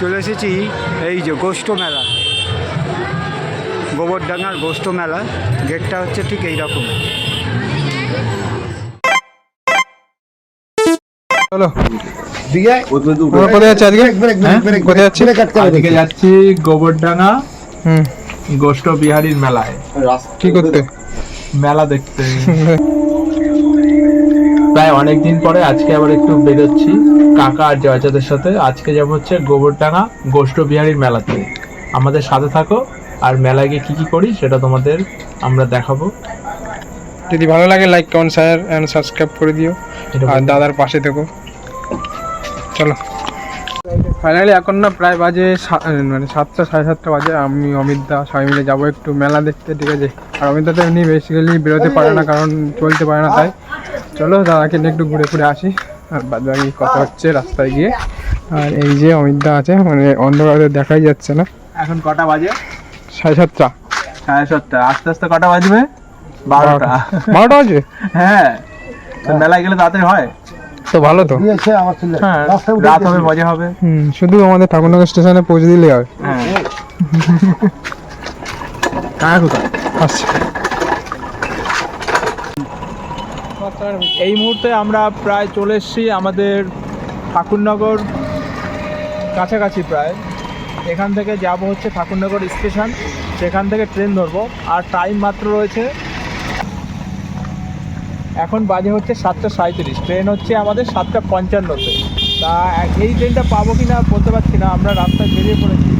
চলে এসেছি এই যে গোষ্ঠ মেলা। গোবরডাঙ্গার গোষ্ঠ মেলা গেটটা হচ্ছে ঠিক এই রকম চলো কোথায় যাচ্ছি আজকে? হ্যাঁ? কোথায় যাচ্ছি। আজকে যাচ্ছি গোবরডাঙ্গা হুম। গোষ্ঠ বিহারীর মেলায়। কি করতে। মেলা দেখতে। প্রায় অনেক দিন পরে আজকে আবার একটু বেরোচ্ছি কাকা আর জয়চাদের সাথে। আজকে যাব হচ্ছে গোবরডাঙ্গা গোষ্ঠ বিহারীর মেলাতে। আমাদের সাথে থাকো আর মেলায় গিয়ে কি কি করি সেটা তোমাদের আমরা দেখাবো। যদি ভালো লাগে like comment share and subscribe করে দিও। আর দাদার পাশে থেকো। চলো। ফাইনালি এখন না প্রায় বাজে মানে সাতটা সাড়ে সাতটা বাজে। আমি অমিত দা সবাই মিলে যাব একটু মেলা দেখতে ঠিক আছে? আর অমিত দা তো এমনি বেসিক্যালি বেরোতে পারে না কারণ চলতে পারে না তাই। চলো দাদাকে নিয়ে একটু ঘুরে ঘুরে আসি। আর বাদ বাকি কথা হচ্ছে রাস্তায় গিয়ে। আর এই যে অমিত দা আছে মানে অন্ধকারে দেখাই যাচ্ছে না। এখন কটা বাজে? সাড়ে সাতটা। সাড়ে সাতটা। আস্তে আস্তে কটা বাজবে? বারোটা। বারোটা। বাজবে হ্যাঁ। তো মেলায় গেলে তাড়াতাড়ি হয়? তো ভালো তো। দিয়েছে আমার ছেলে। হ্যাঁ। রাত হবে মজা হবে। হুম শুধু আমাদের ঠাকুরনগর স্টেশনে পৌঁছে দিলেই হবে হ্যাঁ। কাকা কোথায়? আচ্ছা এই মুহূর্তে আমরা প্রায় চলে এসেছি আমাদের ঠাকুরনগর কাছাকাছি প্রায়। এখান থেকে যাব হচ্ছে ঠাকুরনগর স্টেশন। সেখান থেকে ট্রেন ধরবো। আর টাইম মাত্র রয়েছে এখন বাজে হচ্ছে সাতটা সাঁত্রিশ ট্রেন হচ্ছে আমাদের সাতটা পঞ্চান্নতে। তা এই ট্রেনটা পাবো কি না বলতে পারছি না। আমরা রাস্তায় বেরিয়ে পড়েছি।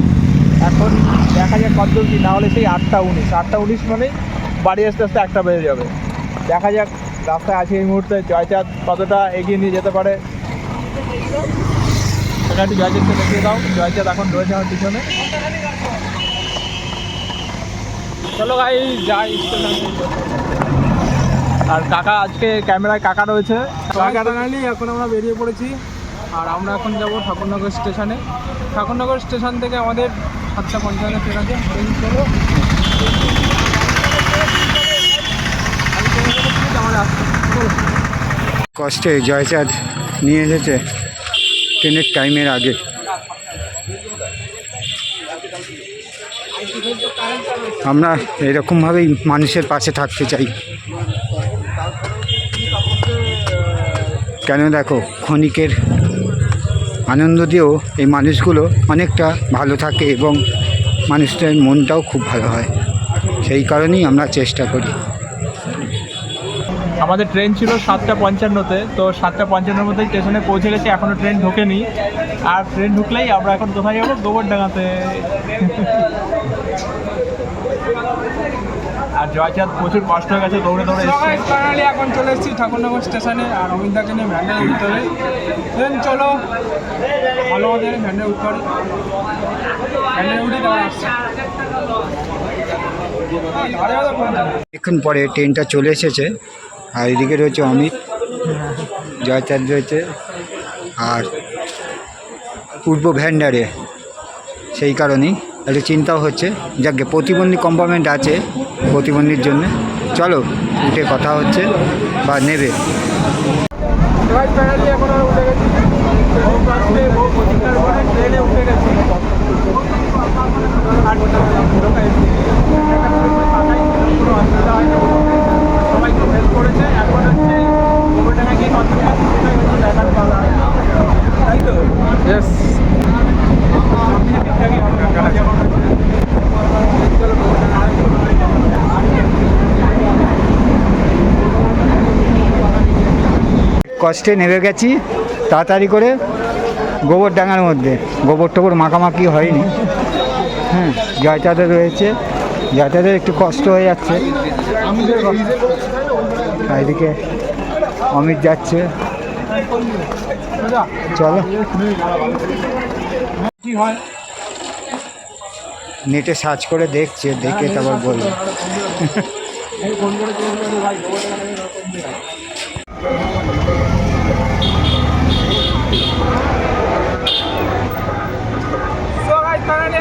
এখন দেখা যাক কত কি। না হলে সেই আটটা উনিশ। আটটা উনিশ মানেই বাড়ি আসতে আসতে একটা বেজে যাবে। দেখা যাক রাস্তায় আছে এই মুহূর্তে, জয়চাঁদ কতটা এগিয়ে নিয়ে যেতে পারে? সেটা একটু জয়চাঁদকে দেখিয়ে দাও। জয়চাঁদ এখন রয়েছে আমার পিছনে। চলো ভাই যাই আর কাকা আজকে ক্যামেরায় কাকা রয়েছে। এখন আমরা বেরিয়ে পড়েছি। আর আমরা এখন যাব ঠাকুরনগর স্টেশনে। ঠাকুরনগর স্টেশন থেকে আমাদের সাতটা পঞ্চান্ন ট্রেন আছে ট্রেন চলো আমি ট্রেনে করে দিচ্ছি, আমাদের আসতে চলো কষ্টে জয়চাঁদ নিয়ে এসেছে ট্রেনের টাইমের আগে। আমরা এরকমভাবেই মানুষের পাশে থাকতে চাই। কেন দেখো, ক্ষণিকের আনন্দ দিয়েও এই মানুষগুলো অনেকটা ভালো থাকে এবং মানুষটার মনটাও খুব ভালো হয়। সেই কারণেই আমরা চেষ্টা করি। আমাদের ট্রেন ছিল সাতটা পঞ্চান্নতে তো সাতটা পঞ্চান্নর মধ্যে স্টেশনে পৌঁছে গেছে এখনও ট্রেন ঢোকেনি। আর ট্রেন ঢুকলেই আমরা এখন কোথায় যাব? গোবরডাঙ্গাতে। আর জয়চাঁদ প্রচুর কষ্ট হয়ে গেছে দৌড়ে দৌড়ে ফাইনালি এখন চলে এসেছি ঠাকুরনগর স্টেশনে আর অমিতাকে নিয়ে ভ্যানে উঠতে হবে দেন চলো ভালো মতো ভ্যানে উঠতে পারি ভ্যানে উঠে তারপর আসছে? এখন পরে ট্রেনটা চলে এসেছে। আর এদিকে রয়েছে অমিত জয়চাঁদ রয়েছে আর পূর্ব ভ্যান্ডারে, সেই কারণেই একটু চিন্তাও হচ্ছে। যাকে প্রতিবন্ধী কম্পার্টমেন্ট আছে প্রতিবন্ধীর জন্য। চলো, উঠে কথা হচ্ছে বা নেবে গাইজ ফাইনালি এখন আমরা উঠে গেছি বহু কষ্টে বহু প্রতিকার করে ট্রেনে উঠে গেছি আর ঢোকা এসেছি। ফাঁকাই ছিল, কোনো অসুবিধা হয়নি। সবাই খুব হেল্প করেছে এখন হচ্ছে গোবরডাঙ্গা গিয়ে কত সেটাই হচ্ছে দেখার পালা তাই তো ইয়েস ঠিকঠাকই হবে যেমন হচ্ছে কষ্টে নেমে গেছি তাড়াতাড়ি করে গোবরডাঙ্গার মধ্যে। গোবর টোবর মাখামাখি হয়নি। হ্যাঁ জয়চাঁদের রয়েছে। জয়চাঁদের একটু কষ্ট হয়ে যাচ্ছে। এদিকে অমিত যাচ্ছে। চলো। নেটে সার্চ করে দেখছে দেখে তারপর বলবে। গাইজ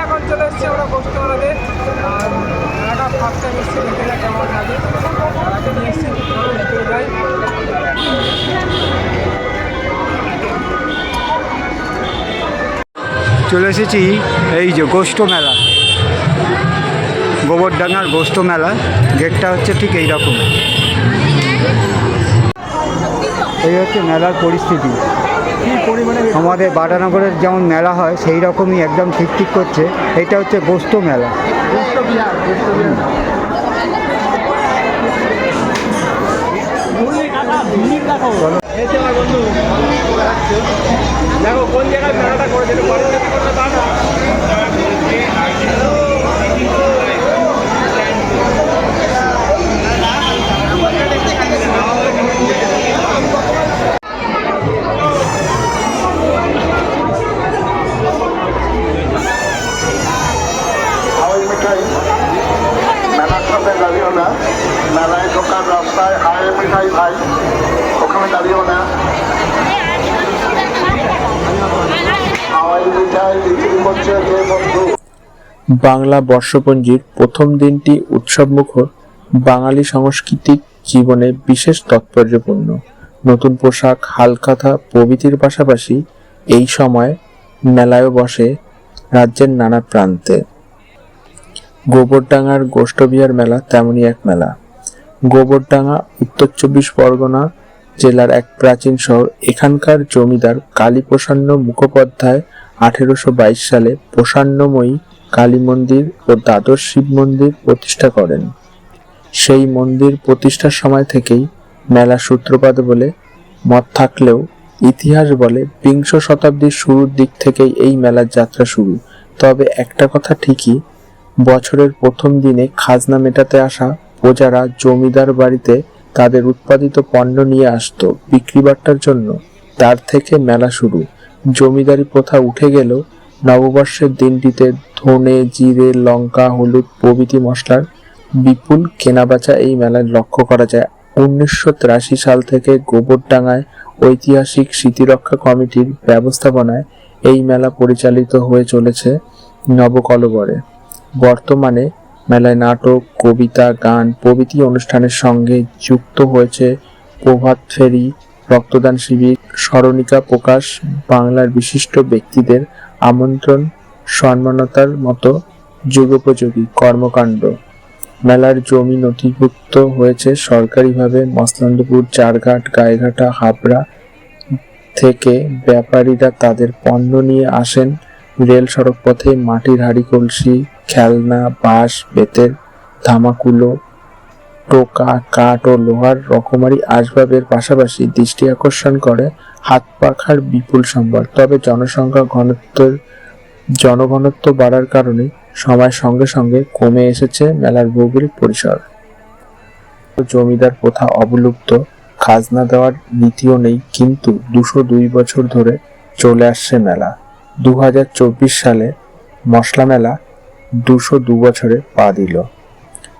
এখন চলে এসেছি আমরা আর দেখে কেমন লাগে। নিয়ে যাই। চলে এসেছি, এই যে গোষ্ঠ মেলা। গোবরডাঙ্গার গোষ্ঠ মেলা, গেটটা হচ্ছে ঠিক এই রকম এই হচ্ছে মেলার পরিস্থিতি। আমাদের বাটানগরের যেমন মেলা হয়, সেই রকমই একদম ঠিক ঠিক করছে। এটা হচ্ছে গোষ্ঠ মেলা। দেখো, কোন জায়গায় মেলাটা করেছে সামনে দাঁড়িয়েও না। মেলায় রাস্তায় হাওয়াই মিঠাই ভাই, ওখানে দাঁড়িয়েও না। বাংলা বর্ষপঞ্জির প্রথম দিনটি উৎসবমুখর বাঙালি সাংস্কৃতিক জীবনে বিশেষ তাৎপর্যপূর্ণ। নতুন পোশাক, হালখাতা প্রভৃতির পাশাপাশি এই সময় মেলায়ও বসে রাজ্যের নানা প্রান্তে। গোবরডাঙ্গার গোষ্ঠবিহার মেলা তেমনই এক মেলা। গোবরডাঙ্গা, উত্তর চব্বিশ পরগনা জেলার এক প্রাচীন শহর। এখানকার জমিদার কালীপ্রসন্ন মুখোপাধ্যায় আঠেরোশো বাইশ সালে প্রসান্নময়ী কালী মন্দির ও দ্বাদশ শিব মন্দির প্রতিষ্ঠা করেন। সেই মন্দির প্রতিষ্ঠার সময় থেকেই মেলা সূত্রপাত বলে মত থাকলেও ইতিহাস বলে বিংশ শতাব্দীর শুরুর দিক থেকেই এই মেলার যাত্রা শুরু। তবে একটা কথা ঠিকই বছরের প্রথম দিনে খাজনা মেটাতে আসা প্রজারা জমিদার বাড়িতে তাদের উৎপাদিত পণ্য নিয়ে আসতো বিক্রি বাট্টার জন্য। তার থেকে মেলা শুরু। জমিদারি প্রথা উঠে গেলেও নববর্ষের দিনটিতে ধনে, জিরে, লঙ্কা, হলুদ প্রভৃতি মশলার বিপুল কেনাবেচা এই মেলায় লক্ষ্য করা যায়। উনিশশো তিরাশি সাল থেকে গোবরডাঙ্গায় ঐতিহাসিক স্মৃতিরক্ষা কমিটির ব্যবস্থাপনায় এই মেলা পরিচালিত হয়ে চলেছে নবকলবরে। বর্তমানে মেলায় নাটক, কবিতা, গান, প্রভৃতি অনুষ্ঠানের সঙ্গে যুক্ত হয়েছে প্রভাত ফেরি, রক্তদান শিবির, স্মরণিকা প্রকাশ, বাংলার বিশিষ্ট ব্যক্তিদের আমন্ত্রণ, সম্মানতার মতো যুগোপযোগী কর্মকাণ্ড। মেলার জমি নথিভুক্ত হয়েছে সরকারিভাবে মসলান্দপুর, চারঘাট গায়েঘাটা হাবড়া থেকে। ব্যাপারীরা তাদের পণ্য নিয়ে আসেন রেল সড়ক পথে মাটির হাড়ি কলসি খেলনা, বাঁশ, বেতের, ধামাকুলো, টোকা, কাঠ ও লোহার রকমারি আসবাবের পাশাপাশি দৃষ্টি আকর্ষণ করে। হাত পাখার বিপুল সম্ভার। তবে জনসংখ্যা ঘনত্বের জনঘনত্ব বাড়ার কারণে সময়ের সঙ্গে সঙ্গে কমে এসেছে মেলার ভৌগোলিক পরিসর। জমিদার প্রথা অবলুপ্ত, খাজনা দেওয়ার নীতিও নেই, কিন্তু দুশো দুই বছর ধরে চলে আসছে মেলা। দু হাজার চব্বিশ সালে মশলা মেলা দুশো দু বছরে পা দিল।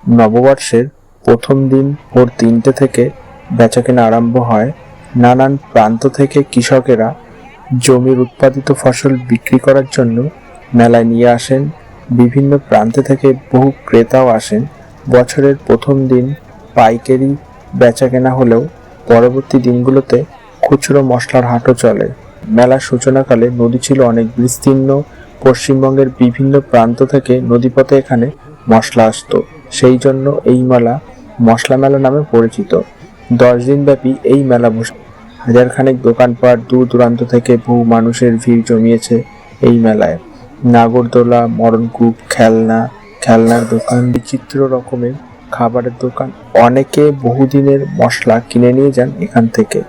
নববর্ষের প্রথম দিন ভোর তিনটে থেকে বেচাকেনা আরম্ভ হয়। নানান প্রান্ত থেকে কৃষকেরা জমির উৎপাদিত ফসল বিক্রি করার জন্য মেলায় নিয়ে আসেন। বিভিন্ন প্রান্ত থেকে বহু ক্রেতাও আসেন। বছরের প্রথম দিন পাইকারি বেচাকেনা হলেও পরবর্তী দিনগুলোতে খুচরো মশলার হাটও চলে। মেলার সূচনাকালে নদী ছিল অনেক বিস্তীর্ণ পশ্চিমবঙ্গের বিভিন্ন প্রান্ত থেকে নদীপথে এখানে মশলা আসতো। সেই জন্য এই মেলা মশলা মেলা নামে পরিচিত। দশ দিন ব্যাপী এই মেলা বসে হাজারখানেক দোকানপাট দূর দূরান্ত থেকে বহু মানুষের ভিড় জমিয়েছে এই মেলায়। নাগরদোলা, মরণকূপ, খেলনা, খেলনার দোকান, বিচিত্র রকমের খাবারের দোকান। অনেকে বহুদিনের মশলা কিনে নিয়ে যান এখান থেকে।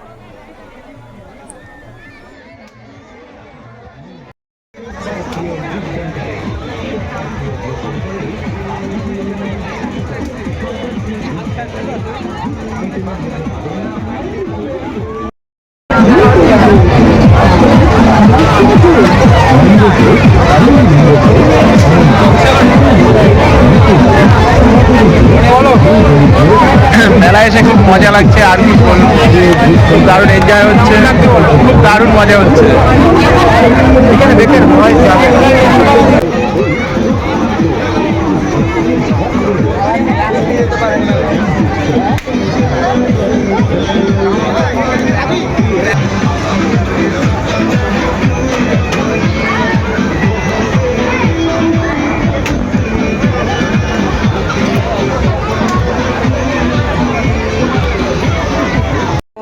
এসে খুব মজা লাগছে, আর কি বলব খুব দারুণ এনজয় হচ্ছে। খুব দারুণ মজা হচ্ছে। এখানে ভয়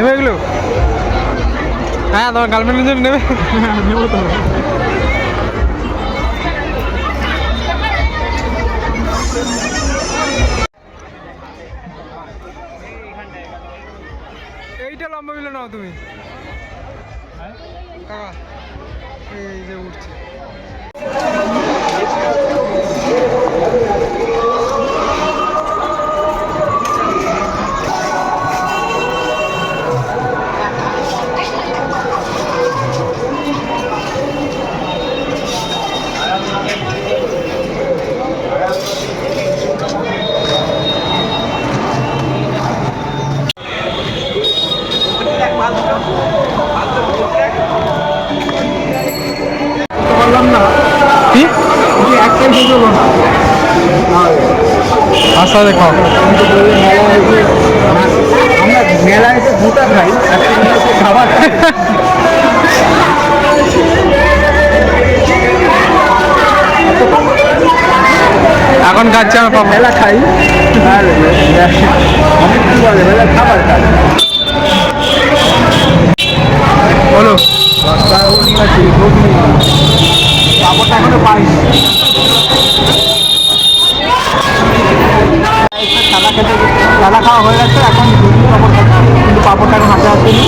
নেবে এগুলো? হ্যাঁ তোমার গার্লফ্রেন্ডের জন্য নেবে। নেব তো। খাও আমরা মেলায় তো দুটা খাই খাবার এখন খাচ্ছে আমার পাপা। মেলা খাই। আর অনেক কি বলে মেলা খাবার খাই বলো পাপড়টা এখনও পাইনি। খেতে খেলা খাওয়া হয়ে গেছে এখন পাপড়টা এখন হাতে আসেনি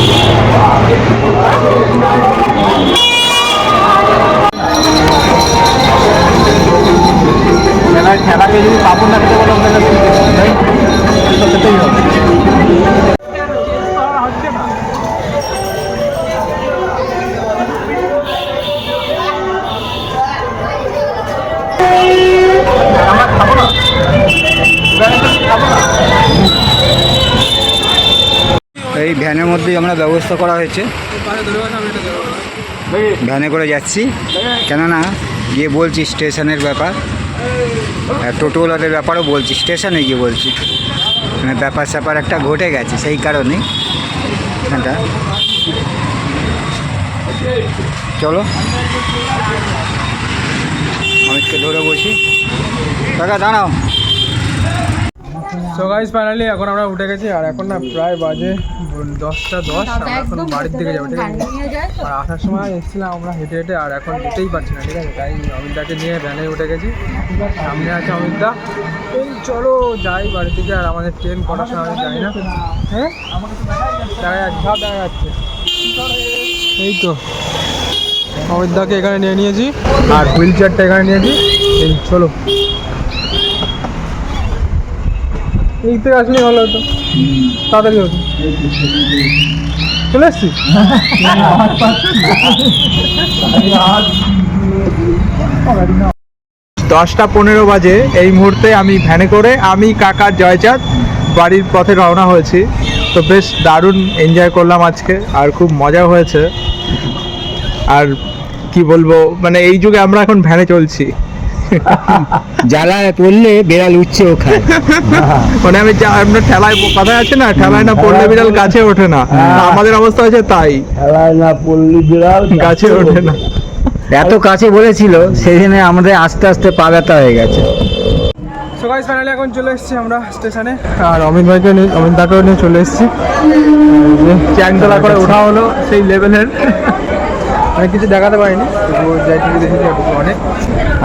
ব্যবস্থা করা হয়েছে। ভ্যানে করে যাচ্ছি। কেননা, গিয়ে বলছি স্টেশনের ব্যাপার। আর টোটোওয়ালাদের ব্যাপারও বলছি, স্টেশনে গিয়ে বলছি। মানে ব্যাপার স্যাপার একটা ঘটে গেছে, সেই কারণেই। এখানটা চলো। অমিতকে ধরে বসি। কাকা, দাঁড়াও। সো গাইস ফাইনালি এখন আমরা উঠে গেছি আর এখন না প্রায় বাজে দশটা দশ আমরা এখন বাড়ির দিকে যাব ঠিক আছে? আর আসার সময় এসেছিলাম আমরা হেঁটে হেঁটে আর এখন যেতেই পারছি না ঠিক আছে? তাই অমিতদাকে নিয়ে ভ্যানে উঠে গেছি। সামনে আছে অমিতদা। এই চলো যাই বাড়ির দিকে আর আমাদের ট্রেন কটার সময় আমি জানি না। হ্যাঁ? দেখা যাচ্ছে। সব দেখা যাচ্ছে। এই তো অমিতদাকে এখানে নিয়ে নিয়েছি আর হুইল চেয়ারটা এখানে নিয়েছি। এই চলো। থেকে আসলে ভালো হতো। তাড়াতাড়ি হতো চলে এসছি দশটা পনেরো বাজে, এই মুহূর্তে আমি ভ্যানে করে, আমি, কাকা জয়চাঁদ বাড়ির পথে রওনা হয়েছি। তো বেশ দারুণ এনজয় করলাম আজকে, আর খুব মজা হয়েছে। আর কি বলব মানে এই যুগে আমরা এখন ভ্যানে চলছি। জ্বালায় পড়লে বেড়াল উঠছে ওখানে। মানে আমি আমরা ঠেলায় কথা আছে না ঠেলায় না পড়লে বিড়াল গাছে ওঠে না। আমাদের অবস্থা হয়েছে তাই। গাছে ওঠে না। এত কাছে বলেছিল সেদিনে আমাদের আস্তে আস্তে পা ব্যথা হয়ে গেছে। সো গাইস ফাইনালি এখন চলে এসেছি আমরা স্টেশনে আর অমিত ভাইকে নিয়ে অমিত দাকেও নিয়ে চলে এসেছি। চ্যাংতলা করে ওঠা হলো সেই লেভেলের অনেক কিছু দেখাতে পারিনি তবু যাইটুকু দেখেছি এটুকু অনেক।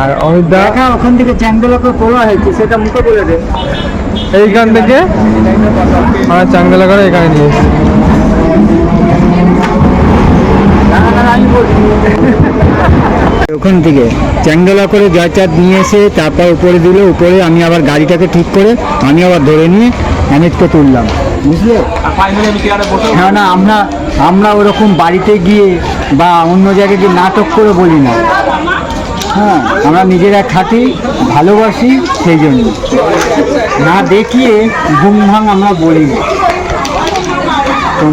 আর দা দেখা ওখান থেকে চ্যাংদোলাকে পড়া হয়েছে সেটা মুখে বলে দে। এইখান থেকে? আমরা চাঙ্গলা করে এখানে নিয়ে এসেছি। ওখান থেকে চ্যাংদোলা করে জয়চাঁদ নিয়ে এসে তারপর উপরে দিল উপরে আমি আবার গাড়িটাকে ঠিক করে আমি আবার ধরে নিয়ে অমিতকে তুললাম। বুঝলে? হ্যাঁ না আমরা আমরা ওরকম বাড়িতে গিয়ে বা অন্য জায়গায় গিয়ে নাটক করে বলি না। হ্যাঁ আমরা নিজেরা খাটি, ভালোবাসি সেই জন্য। না দেখিয়ে ভাঙ আমরা বলি না।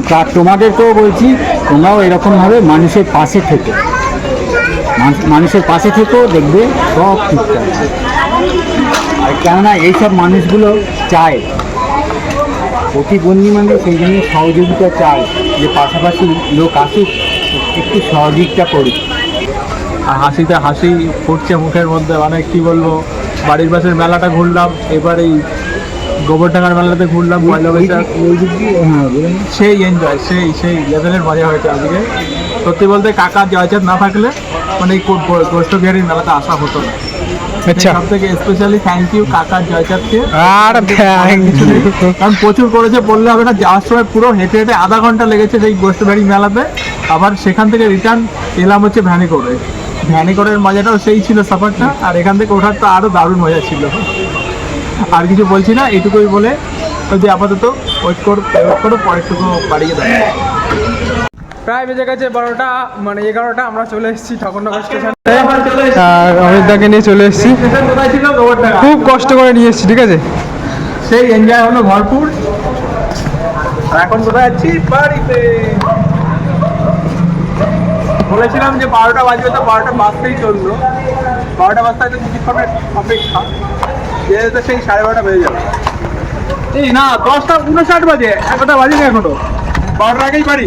তা তোমাদেরকেও বলছি, তোমরাও এরকমভাবে মানুষের পাশে থেকে। মানুষের পাশে থেকেও দেখবে সব ঠিকঠাক। আর কেননা এইসব মানুষগুলো চায়। প্রতিবন্ধী মানুষ সেই জন্য সহযোগিতা চায় যে পাশাপাশি লোক আসুক। একটু সহযোগিতা করুক আর হাসিতে হাসি ফুটছে মুখের মধ্যে মানে কি বলব? বাড়ির পাশের মেলাটা ঘুরলাম এবার এই গোবরডাঙ্গার মেলাতে ঘুরলাম পয়লা বৈশাখ। হ্যাঁ। সেই এনজয় সেই সেই লেভেলের মজা হয়েছে আজকে। সত্যি বলতে কাকা জয়চাঁদ না থাকলে মানে এই গোষ্ঠ বিহারীর মেলাতে আসা হতো না। আচ্ছা। সব থেকে স্পেশালি থ্যাংক ইউ কাকা জয়চাঁদকে। আর কারণ প্রচুর করেছে বললে হবে না যাওয়ার সময় পুরো হেঁটে হেঁটে আধা ঘণ্টা লেগেছে সেই গোষ্ঠবাড়ি মেলাতে। আবার সেখান থেকে রিটার্ন এলাম হচ্ছে ভ্যানে করে ভ্যানে করার মজাটাও সেই ছিল সফরটা আর এখান থেকে ওঠার তো আরও দারুণ মজা ছিল। আর কিছু বলছি না এইটুকুই বলে যদি আপাতত ওয়েট করো ওয়েট করো পরেরটুকু বাড়িয়ে দেবো। প্রায় বেজে গেছে বারোটা মানে এগারোটা আমরা চলে এসেছি ঠাকুরনগর স্টেশনে। আর অমিতদাকে নিয়ে চলে এসেছি। খুব কষ্ট করে নিয়ে এসেছি ঠিক আছে? সেই এনজয় হলো ভরপুর। আর এখন কোথায় যাচ্ছি? বাড়িতে। বলেছিলাম যে বারোটা বাজবে তো বারোটা বাজতেই চলল। বারোটা বাজতে হয়তো কিছুক্ষণের অপেক্ষা। যেহেতু সেই সাড়ে বারোটা বেজে যাবে। এই না দশটা উনষাট বাজে। এগারোটা বাজে না এখনও। বারোটার আগেই বাড়ি।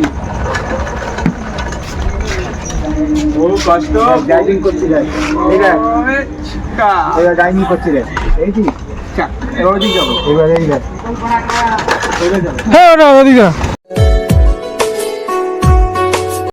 ও কষ্ট। ড্রাইভিং করতে যাই। এই দেখ। ছিক্কা। এবার ড্রাইভিং করতে যাই। এই কি? এবার ওদিকে যাব। এবার এই দেখ হ্যাঁ ওদিকে।